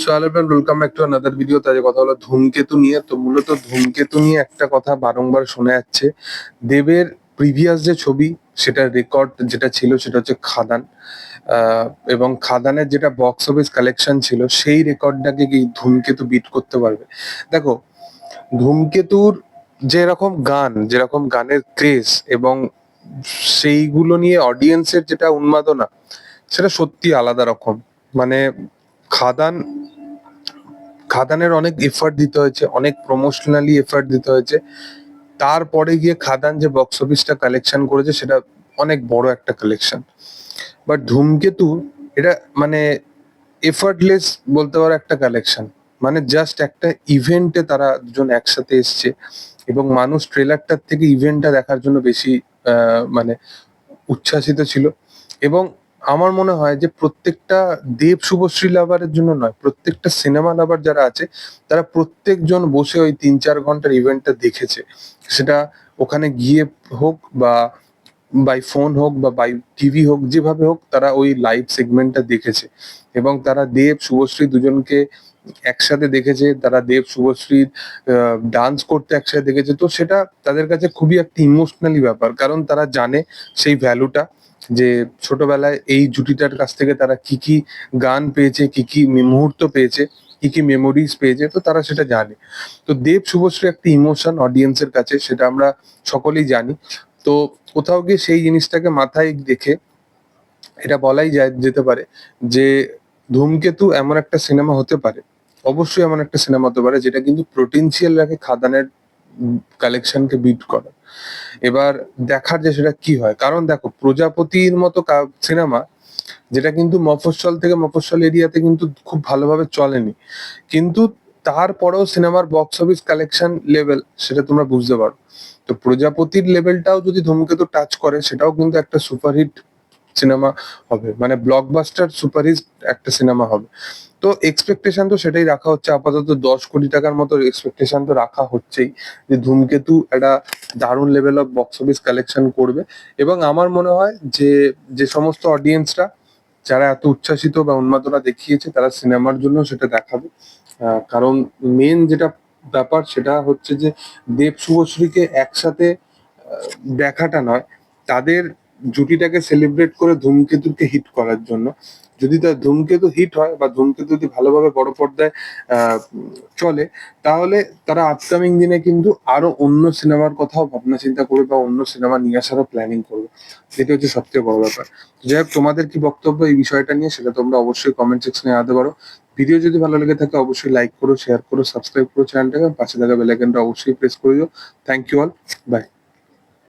So hello friend welcome back to another video তাই কথা হলো ধূমকেতু নিয়ে। তো মূলত ধূমকেতু নিয়ে একটা কথা বারংবার শোনা যাচ্ছে। দেবের প্রিভিয়াস যে ছবি, সেটার রেকর্ড যেটা ছিল, সেটা হচ্ছে খাদান। এবং খাদানের যেটা বক্স অফিস কালেকশন ছিল, সেই রেকর্ডটাকে কি ধূমকেতু বিট করতে পারবে? দেখো, ধূমকেতুর যেরকম গান, যেরকম গানের ক্রেজ এবং সেইগুলো নিয়ে অডিয়েন্সের যেটা উন্মাদনা, সেটা সত্যি আলাদা রকম। মানে খাদান, খাদানের অনেক এফার্ট দিতে হয়েছে, অনেক প্রমোশনালি এফার্ট দিতে হয়েছে। তারপরে গিয়ে খাদান যে বক্স অফিসটা কালেকশন করেছে, সেটা অনেক বড় একটা কালেকশন বাট ধূমকেতু, এটা মানে এফার্টলেস বলতে পারো একটা কালেকশন মানে জাস্ট একটা ইভেন্টে তারা দুজন একসাথে এসছে এবং মানুষ ট্রেলারটার থেকে ইভেন্টটা দেখার জন্য বেশি মানে উচ্ছ্বাসিত ছিল। এবং আমার মনে হয় যে প্রত্যেকটা দেব শুভশ্রী লাভারের জন্য নয়, প্রত্যেকটা সিনেমা লাভার যারা আছে, তারা প্রত্যেকজন বসে ওই তিন চার ঘণ্টার ইভেন্টটা দেখেছে। সেটা ওখানে গিয়ে হোক বা বাই ফোন হোক বা বাই টিভি হোক, যেভাবে হোক, তারা ওই লাইভ সেগমেন্টটা দেখেছে। এবং তারা দেব শুভশ্রী দুজনকে একসাথে দেখেছে, তারা দেব শুভশ্রীর ডান্স করতে একসাথে দেখেছে। তো সেটা তাদের কাছে খুবই একটা ইমোশনালি ব্যাপার, কারণ তারা জানে সেই ভ্যালুটা যে ছোটবেলায় এই জুটিটার কাছ থেকে তারা কি কি গান পেয়েছে, কি কি মুহূর্ত পেয়েছে, কি কি মেমোরিজ পেয়েছে, তো তারা সেটা জানে। তো দেব শুভশ্রী একটা ইমোশন অডিয়েন্সের কাছে, সেটা আমরা সকলেই জানি। তো কোথাও গিয়ে সেই জিনিসটাকে মাথায় দেখে এটা বলাই যায় যেতে পারে যে ধূমকেতু এমন একটা সিনেমা হতে পারে। অবশ্যই এমন একটা সিনেমা হতে পারে, যেটা কিন্তু পোটেনশিয়াল রাখে খাদানের কালেকশনকে বিট করা। এবার দেখার যে সেটা কি হয়? কারণ দেখো, প্রজাপতির মতো সিনেমা যেটা কিন্তু মফস্বল থেকে মফস্বল এরিয়াতে কিন্তু খুব ভালোভাবে চলেনি। কিন্তু তারপরেও সিনেমার বক্স অফিস কালেকশন লেভেল সেটা তোমরা বুঝতে পারো। তো প্রজাপতির লেভেলটাও যদি ধূমকেতু টাচ করে, সেটাও কিন্তু একটা সুপারহিট সিনেমা হবে। মানে ব্লকবাস্টার সুপারহিট একটা সিনেমা হবে। তো এক্সপেকটেশন তো সেটাই রাখা হচ্ছে। আপাতত দশ কোটি টাকার মতো এক্সপেকটেশন তো রাখা হচ্ছেই যে ধূমকেতু একটা দারুণ level of box office collection করবে। এবং আমার মনে হয় যে যে সমস্ত অডিয়েন্সরা যারা এত উচ্ছ্বাসিত বা উন্মাদনা দেখিয়েছে, তারা সিনেমার জন্য সেটা দেখাবে। কারণ মেন যেটা ব্যাপার সেটা হচ্ছে যে, দেব শুভশ্রীকে একসাথে দেখাটা নয়, তাদের জুটিটাকে সেলিব্রেট করে ধূমকেতুকে হিট করার জন্য। যদি তার ধূমকেতু হিট হয় বা ধূমকেতু যদি ভালোভাবে বড় পর্দায় চলে, তাহলে তারা আপকামিং দিনে কিন্তু আরও অন্য সিনেমার কথাও ভাবনা চিন্তা করবে বা অন্য সিনেমা নিয়ে আসারও প্ল্যানিং করবে। যেটা হচ্ছে সবচেয়ে বড় ব্যাপার। যাই হোক, তোমাদের কি বক্তব্য এই বিষয়টা নিয়ে সেটা তোমরা অবশ্যই কমেন্ট সেকশনে আনতে পারো। ভিডিও যদি ভালো লেগে থাকে অবশ্যই লাইক করো শেয়ার করো সাবস্ক্রাইব করো চ্যানেলটাকে পাশে থাকা বেল আইকনটা অবশ্যই প্রেস করে দিও। Thank you all by